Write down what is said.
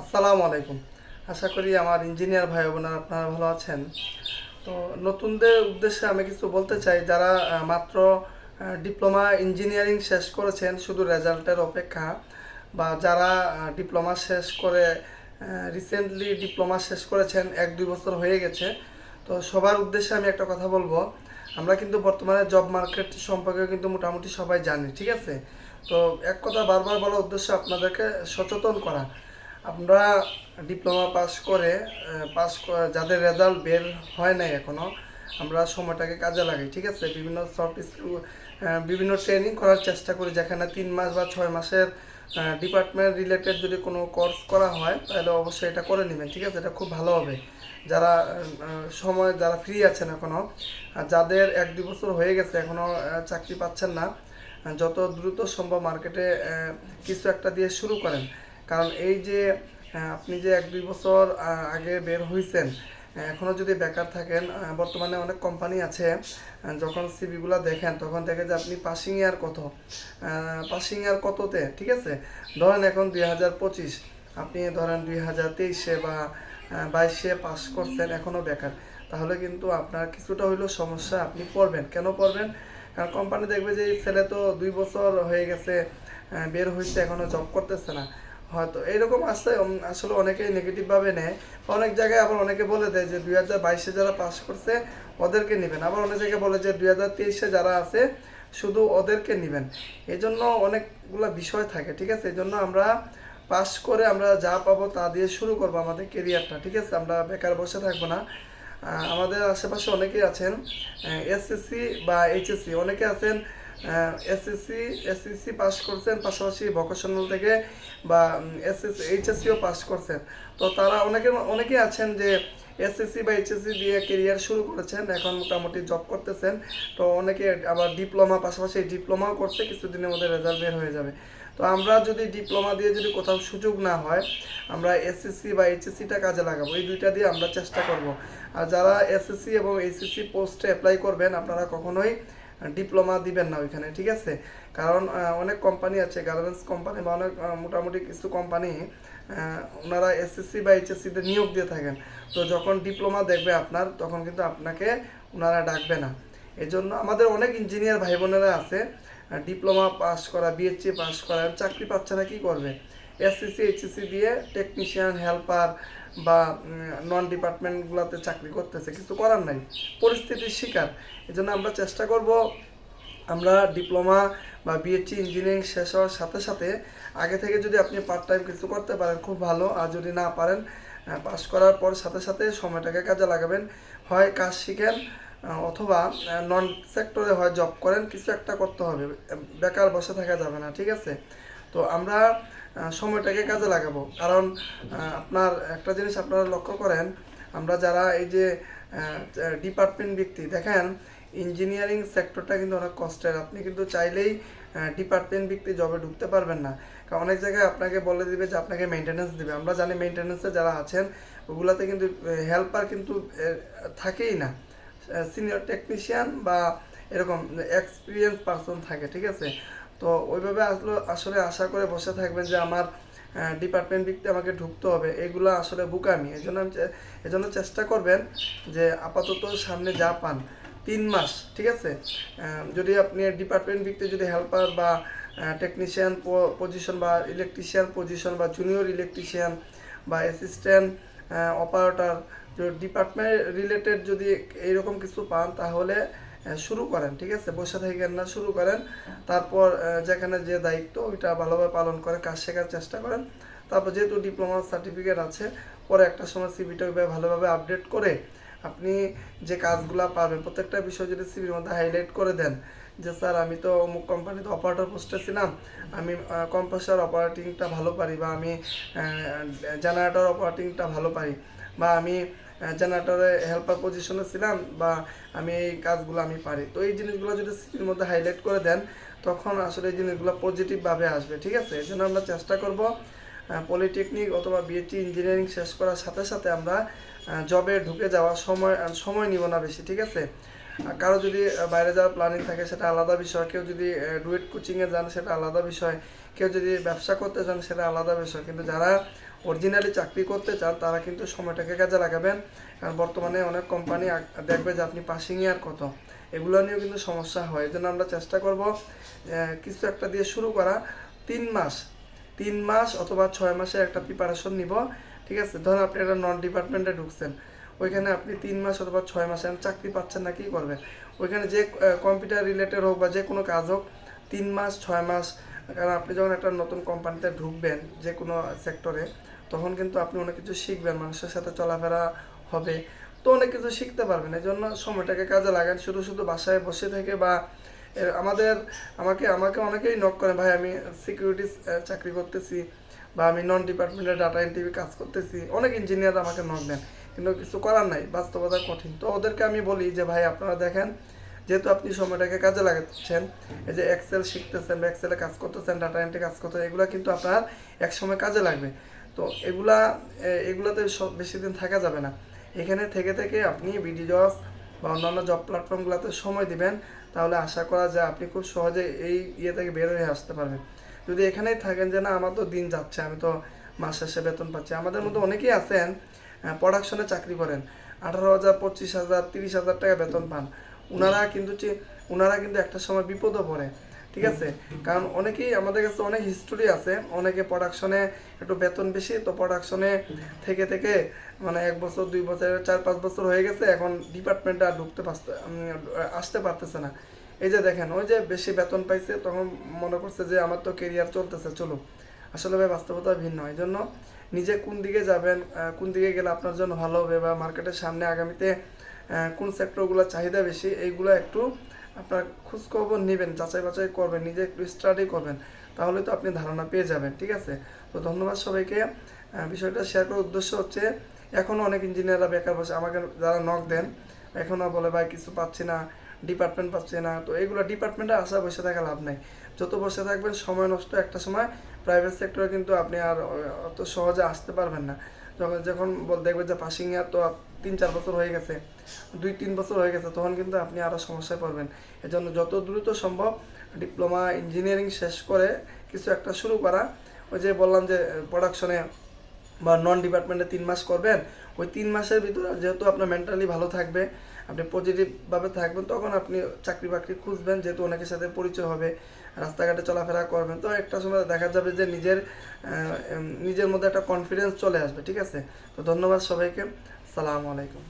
আসসালামু আলাইকুম। আশা করি আমার ইঞ্জিনিয়ার ভাই বোনেরা আপনারা ভালো আছেন। তো নতুনদের উদ্দেশ্যে আমি কিছু বলতে চাই, যারা মাত্র ডিপ্লোমা ইঞ্জিনিয়ারিং শেষ করেছেন, শুধু রেজাল্টের অপেক্ষা, বা যারা ডিপ্লোমা শেষ করে রিসেন্টলি ডিপ্লোমা শেষ করেছেন, এক দুই বছর হয়ে গেছে। তো সবার উদ্দেশ্যে আমি একটা কথা বলব, আমরা কিন্তু বর্তমানে জব মার্কেট সম্পর্কে কিন্তু মোটামুটি সবাই জানি, ঠিক আছে? তো এক কথা বারবার বলার উদ্দেশ্য আপনাদেরকে সচেতন করা। আমরা ডিপ্লোমা পাস করে পাস যাদের রেজাল্ট বের হয় নাই এখনও, আমরা সময়টাকে কাজে লাগাই, ঠিক আছে? বিভিন্ন সফট স্কিল বিভিন্ন ট্রেনিং করার চেষ্টা করি, যেখানে তিন মাস বা ছয় মাসের ডিপার্টমেন্ট রিলেটেড যদি কোনো কোর্স করা হয়, তাহলে অবশ্যই এটা করে নেবেন, ঠিক আছে? এটা খুব ভালো হবে। যারা সময়, যারা ফ্রি আছেন এখনও যাদের এক দুই বছর হয়ে গেছে এখনও চাকরি পাচ্ছেন না যত দ্রুত সম্ভব মার্কেটে কিছু একটা দিয়ে শুরু করেন। কারণ এই যে আপনি যে এক দুই বছর আগে বের হয়েছেন এখনও যদি বেকার থাকেন বর্তমানে অনেক কোম্পানি আছে যখন সিভিগুলো দেখেন, তখন দেখে যে আপনি পাসিং ইয়ার কত? পাসিং ইয়ার কততে? ঠিক আছে? ধরেন এখন দুই হাজার পঁচিশ, আপনি ধরেন দুই হাজার তেইশে বা বাইশে পাস করছেন এখনও বেকার। তাহলে কিন্তু আপনার কিছুটা হইলেও সমস্যা আপনি পড়বেন। কেন পড়বেন? কারণ কোম্পানি দেখবে যে এই ছেলে তো দুই বছর হয়ে গেছে বের হয়েছে এখনও জব করতেছে না। হয়তো। এইরকম আসলে আসলে অনেকেই নেগেটিভভাবে নেয়। অনেক জায়গায় আবার অনেকে বলে দেয় যে, দুই হাজার বাইশে যারা পাস করছে, ওদেরকে নেবেন। আবার অনেক জায়গায় বলে যে, দুই হাজার তেইশে যারা আছে, শুধু ওদেরকে নেবেন। এই জন্য অনেকগুলো বিষয় থাকে, ঠিক আছে? এই জন্য আমরা পাস করে আমরা যা পাবো তা দিয়ে শুরু করব আমাদের কেরিয়ারটা ঠিক আছে? আমরা বেকার বসে থাকব না। আমাদের আশেপাশে অনেকেই আছেন এসএসসি বা এইচএসসি অনেকে আছেন এসএসসি এসএসসি পাস করছেন, পাশাপাশি ভোকেশনাল থেকে বা এসএস এইচএসসিও পাস করছেন। তো তারা অনেকে, অনেকেই আছেন যে এসএসসি বা এইচএসসি দিয়ে কেরিয়ার শুরু করেছেন, এখন মোটামুটি জব করতেছেন। তো অনেকে আবার ডিপ্লোমা পাশাপাশি ডিপ্লোমাও করছে, কিছুদিনের মধ্যে রেজাল্ট বের হয়ে যাবে। তো আমরা যদি ডিপ্লোমা দিয়ে যদি কোথাও সুযোগ না হয়, আমরা এসএসসি বা এইচএসসিটা কাজে লাগাবো। এই দুইটা দিয়ে আমরা চেষ্টা করব। আর যারা এসএসসি এবং এইচএসসি পোস্টে অ্যাপ্লাই করবেন, আপনারা কখনোই ডিপ্লোমা দিবেন না ওইখানে, ঠিক আছে? কারণ অনেক কোম্পানি আছে গার্মেন্টস কোম্পানি বা অনেক মোটামুটি কিছু কোম্পানি ওনারা এসএসসি বা এইচএসসিতে নিয়োগ দিয়ে থাকেন। তো যখন ডিপ্লোমা দেখবে আপনার, তখন কিন্তু আপনাকে ওনারা ডাকবে না। এই জন্য আমাদের অনেক ইঞ্জিনিয়ার ভাই বোনেরা আছে ডিপ্লোমা পাস করা বিএসসি পাস করা, চাকরি পাচ্ছে না, কি করবে? এসএসসি এইচএসসি দিয়ে টেকনিশিয়ান হেল্পার বা নন ডিপার্টমেন্টগুলোতে চাকরি করতেছে। কিছু করার নাই। পরিস্থিতির শিকার। এই জন্য আমরা চেষ্টা করব, আমরা ডিপ্লোমা বা বিএসসি ইঞ্জিনিয়ারিং শেষ হওয়ার সাথে সাথে আগে থেকে যদি আপনি পার্ট টাইম কিছু করতে পারেন, খুব ভালো। আর যদি না পারেন পাস করার পর সাথে সাথে সময়টাকে কাজে লাগাবেন। হয় কাজ শিখেন অথবা নন সেক্টরে হয় জব করেন, কিছু একটা করতে হবে। বেকার বসে থাকা যাবে না, ঠিক আছে? তো আমরা সময়টাকে কাজে লাগাবো। কারণ আপনার একটা জিনিস আপনারা লক্ষ্য করেন, আমরা যারা এই যে ডিপার্টমেন্ট ব্যক্তি দেখেন ইঞ্জিনিয়ারিং সেক্টরটা কিন্তু অনেক কষ্টের আপনি কিন্তু চাইলেই ডিপার্টমেন্ট ব্যক্তি জবে ঢুকতে পারবেন না। কারণ অনেক জায়গায় আপনাকে বলে দিবে যে আপনাকে মেনটেন্যান্স দিবে। আমরা জানি মেনটেন্যান্সে যারা আছেন, ওগুলাতে কিন্তু হেল্পার কিন্তু থাকেই না। সিনিয়র টেকনিশিয়ান বা এরকম এক্সপিরিয়েন্স পারসন থাকে, ঠিক আছে? তো ওইভাবে আসলে আসলে আশা করে বসে থাকবেন যে আমার ডিপার্টমেন্ট দিকতে আমাকে ঢুকতে হবে। এগুলো আসলে বুকামি। এই জন্য আমি চে- এজন্য চেষ্টা করবেন যে আপাতত সামনে যা পান। তিন মাস, ঠিক আছে? যদি আপনি ডিপার্টমেন্ট দিকতে যদি হেল্পার বা টেকনিশিয়ান পজিশন বা ইলেকট্রিশিয়ান পজিশন বা জুনিয়র ইলেকট্রিশিয়ান বা অ্যাসিস্ট্যান্ট অপারেটর ডিপার্টমেন্ট রিলেটেড যদি এইরকম কিছু পান, তাহলে শুরু করেন, ঠিক আছে? বসে থাকেন না, শুরু করেন। তারপর যেখানে যে দায়িত্ব, ওইটা ভালোভাবে পালন করে কাজ শেখার চেষ্টা করেন। তারপর যেহেতু ডিপ্লোমা সার্টিফিকেট আছে, পরে একটা সময় সিভিটা ওইভাবে ভালোভাবে আপডেট করে আপনি যে কাজগুলো পাবেন প্রত্যেকটা বিষয় যদি সিভির মধ্যে হাইলাইট করে দেন, যে স্যার, আমি তো অমুক কোম্পানিতে অপারেটর পোস্টে ছিলাম, আমি কম্প্রেসার অপারেটিংটা ভালো পারি বা আমি জেনারেটর অপারেটিংটা ভালো পারি, বা আমি জেনারেটরে হেল্পার পজিশনে ছিলাম বা আমি এই কাজগুলো আমি পারি। তো এই জিনিসগুলো যদি সিভির মধ্যে হাইলাইট করে দেন, তখন আসলে এই জিনিসগুলো পজিটিভভাবে আসবে, ঠিক আছে? এই জন্য আমরা চেষ্টা করব পলিটেকনিক অথবা বিএসসি ইঞ্জিনিয়ারিং শেষ করার সাথে সাথে আমরা জবে ঢুকে যাওয়ার সময় সময় নিব না বেশি, ঠিক আছে? কারও যদি বাইরে যাওয়ার প্ল্যানিং থাকে, সেটা আলাদা বিষয়। কেউ যদি ডুয়েট কোচিংয়ে যান, সেটা আলাদা বিষয়। কেউ যদি ব্যবসা করতে যান, সেটা আলাদা বিষয়। কিন্তু যারা অরিজিনালি চাকরি করতে চান, তারা কিন্তু সময়টাকে কাজে লাগাবেন। কারণ বর্তমানে অনেক কোম্পানি দেখবে যে আপনি পাসিং ইয়ার কত। এগুলো নিয়েও কিন্তু সমস্যা হয়। এই জন্য আমরা চেষ্টা করব কিছু একটা দিয়ে শুরু করা। তিন মাস তিন মাস অথবা ছয় মাসের একটা প্রিপারেশন নিব। ঠিক আছে? ধরুন আপনি একটা নন ডিপার্টমেন্টে ঢুকছেন। ওইখানে আপনি তিন মাস অথবা ছয় মাসে চাকরি পাচ্ছেন না, কি করবেন? ওইখানে যে কম্পিউটার রিলেটেড হোক বা যে কোনো কাজ হোক, তিন মাস, ছয় মাস, কারণ আপনি যখন একটা নতুন কোম্পানিতে ঢুকবেন, যে কোনো সেক্টরে তখন কিন্তু আপনি অনেক কিছু শিখবেন, মানুষের সাথে চলাফেরা হবে। তো অনেক কিছু শিখতে পারবেন এই জন্য সময়টাকে কাজে লাগান। শুধু শুধু বাসায় বসে থেকে বা আমাদের, আমাকে আমাকে অনেকেই নক করে, ভাই, আমি সিকিউরিটি চাকরি করতেছি বা আমি নন ডিপার্টমেন্টের ডাটা এন্ট্রি কাজ করতেছি। অনেক ইঞ্জিনিয়ার আমাকে নক দেন, কিন্তু কিছু করার নাই, বাস্তবতা কঠিন। তো ওদেরকে আমি বলি যে, ভাই, আপনারা দেখেন, যেহেতু আপনি সময়টাকে কাজে লাগাচ্ছেন, এই যে এক্সেল শিখতেছেন বা এক্সেলে কাজ করতেছেন ডাটা এন্ট্রি কাজ করতেছেন, এগুলো কিন্তু আপনার এক সময় কাজে লাগবে। তো এগুলা এগুলাতে সব বেশি দিন থাকা যাবে না। এখানে থেকে থেকে আপনি বিডি জবস বা অন্যান্য জব প্ল্যাটফর্মগুলোতে সময় দিবেন, তাহলে আশা করা যায় আপনি খুব সহজে এই ইয়ে থেকে বের হয়ে আসতে পারবেন। যদি এখানেই থাকেন যে, না, আমার তো দিন যাচ্ছে, আমি তো মাস শেষে বেতন পাচ্ছি। আমাদের মধ্যে অনেকেই আছেন প্রোডাকশনে চাকরি করেন। আঠারো হাজার, পঁচিশ হাজার, তিরিশ হাজার টাকা বেতন পান। ওনারা কিন্তু ওনারা কিন্তু একটা সময় বিপদও পড়ে। ঠিক আছে? কারণ অনেকেই আমাদের কাছে অনেক হিস্টোরি আছে। অনেকে প্রোডাকশনে একটু বেতন বেশি, তো প্রোডাকশনে থেকে থেকে মানে এক বছর, দুই বছর, চার পাঁচ বছর হয়ে গেছে, এখন ডিপার্টমেন্টে আর ঢুকতে পারতে আসতে পারতেছে না। এই যে দেখেন, ওই যে বেশি বেতন পাইছে, তখন মনে করছে যে আমার তো কেরিয়ার চলতেছে চলো আসলে ভাই, বাস্তবতা ভিন্ন। এই জন্য নিজে কোন দিকে যাবেন কোন দিকে গেলে আপনার জন্য ভালো হবে বা মার্কেটের সামনে আগামীতে কোন সেক্টরগুলো চাহিদা বেশি, এইগুলো একটু আপনার খোঁজখবর নেবেন, যাচাই বাছাই করবেন, নিজে একটু স্টাডি করবেন, তাহলে তো আপনি ধারণা পেয়ে যাবেন, ঠিক আছে? তো ধন্যবাদ সবাইকে। বিষয়টা শেয়ার করার উদ্দেশ্য হচ্ছে এখনও অনেক ইঞ্জিনিয়াররা বেকার বসে, আমাকে যারা নক দেন এখনও বলে, ভাই, কিছু পাচ্ছি না ডিপার্টমেন্ট পাচ্ছে না। তো এইগুলো ডিপার্টমেন্টে আসা, বসে থাকা লাভ নেই। যত বসে থাকবেন, সময় নষ্ট একটা সময় প্রাইভেট সেক্টরে কিন্তু আপনি আর অত সহজে আসতে পারবেন না। যখন যখন দেখবেন যে পাসিং ইয়ার তো তিন, চার বছর হয়ে গেছে, দুই, তিন বছর হয়ে গেছে, তখন কিন্তু আপনি আরও সমস্যায় পড়বেন। এজন্য যত দ্রুত সম্ভব ডিপ্লোমা ইঞ্জিনিয়ারিং শেষ করে কিছু একটা শুরু করা। ওই যে বললাম যে প্রোডাকশনে বা নন ডিপার্টমেন্টে তিন মাস করবেন, ওই তিন মাসের ভিতরে যেহেতু আপনার মেন্টালি ভালো থাকবে আপনি পজিটিভভাবে থাকবেন, তখন আপনি চাকরি বাকরি খুঁজবেন, যেহেতু ওনাকে সাথে পরিচয় হবে, রাস্তাঘাটে চলাফেরা করবেন। তো একটা সময় দেখা যাবে যে নিজের নিজের মধ্যে একটা কনফিডেন্স চলে আসবে, ঠিক আছে? তো ধন্যবাদ সবাইকে। সালাম আলাইকুম।